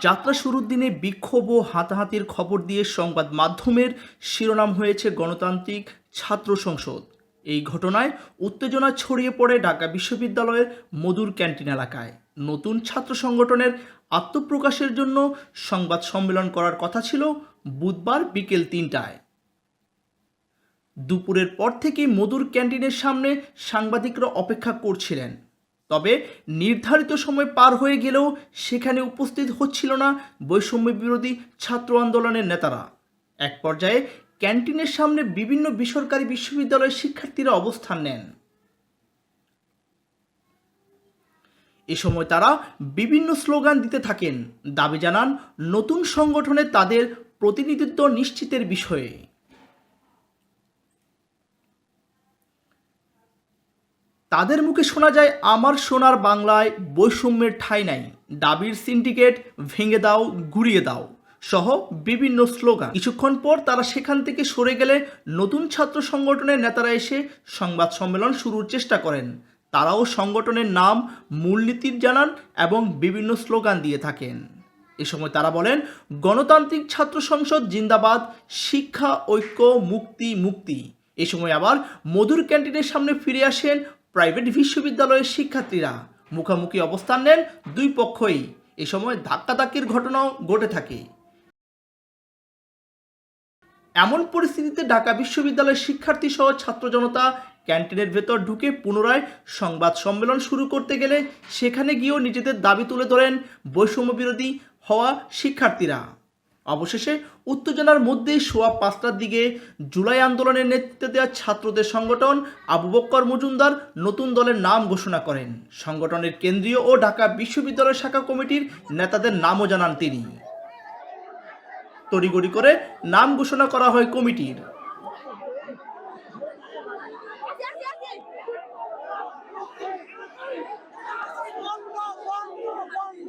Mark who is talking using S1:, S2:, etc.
S1: যাত্রা শুরুর দিনে বিক্ষোভ ও হাতাহাতির খবর দিয়ে সংবাদ মাধ্যমের শিরোনাম হয়েছে গণতান্ত্রিক ছাত্র সংসদ। এই ঘটনায় উত্তেজনা ছড়িয়ে পড়ে ঢাকা বিশ্ববিদ্যালয়ের মধুর ক্যান্টিন এলাকায়। নতুন ছাত্র সংগঠনের আত্মপ্রকাশের জন্য সংবাদ সম্মেলন করার কথা ছিল বুধবার বিকেল তিনটায়। দুপুরের পর থেকেই মধুর ক্যান্টিনের সামনে সাংবাদিকরা অপেক্ষা করছিলেন। তবে নির্ধারিত সময় পার হয়ে গেলেও সেখানে উপস্থিত হচ্ছিল না বৈষম্য বিরোধী ছাত্র আন্দোলনের নেতারা। এক পর্যায়ে ক্যান্টিনের সামনে বিভিন্ন বেসরকারি বিশ্ববিদ্যালয়ের শিক্ষার্থীরা অবস্থান নেন। এ সময় তারা বিভিন্ন স্লোগান দিতে থাকেন, দাবি জানান নতুন সংগঠনে তাদের প্রতিনিধিত্ব নিশ্চিতের বিষয়ে। তাদের মুখে শোনা যায়, আমার সোনার বাংলায় বৈষম্যের ঠাঁই নাই। দাবির সিন্ডিকেট ভেঙে দাও, গুড়িয়ে দাও সহ বিভিন্ন স্লোগান। কিছুক্ষণ পর তারা সেখান থেকে সরে গেলে নতুন ছাত্র সংগঠনের নেতারা এসে সংবাদ সম্মেলন শুরুর চেষ্টা করেন। তারাও সংগঠনের নাম মূলনীতির জানান এবং বিভিন্ন স্লোগান দিয়ে থাকেন। এ সময় তারা বলেন, গণতান্ত্রিক ছাত্র সংসদ জিন্দাবাদ, শিক্ষা, ঐক্য, মুক্তি মুক্তি। এ সময় আবার মধুর ক্যান্টিনের সামনে ফিরে আসেন প্রাইভেট বিশ্ববিদ্যালয়ের শিক্ষার্থীরা মুখোমুখি অবস্থান নেন দুই পক্ষই। এ সময় ধাক্কাধাক্কির ঘটনাও ঘটে থাকে। এমন পরিস্থিতিতে ঢাকা বিশ্ববিদ্যালয়ের শিক্ষার্থী সহ ছাত্র জনতা ক্যান্টিনের ভেতর ঢুকে পুনরায় সংবাদ সম্মেলন শুরু করতে গেলে সেখানে গিয়েও নিজেদের দাবি তুলে ধরেন বৈষম্য বিরোধী হওয়া শিক্ষার্থীরা। অবশেষে উত্তেজনার মধ্যেই সোয়া পাঁচটার দিকে জুলাই আন্দোলনের নেতৃত্বে দেওয়া ছাত্রদের সংগঠন আবু বক্কর মজুমদার নতুন দলের নাম ঘোষণা করেন সংগঠনের কেন্দ্রীয় ও ঢাকা বিশ্ববিদ্যালয় শাখা কমিটির নেতাদের নামও জানান তিনি তড়িগড়ি করে নাম ঘোষণা করা হয় কমিটির
S2: বন্ধ বন্ধ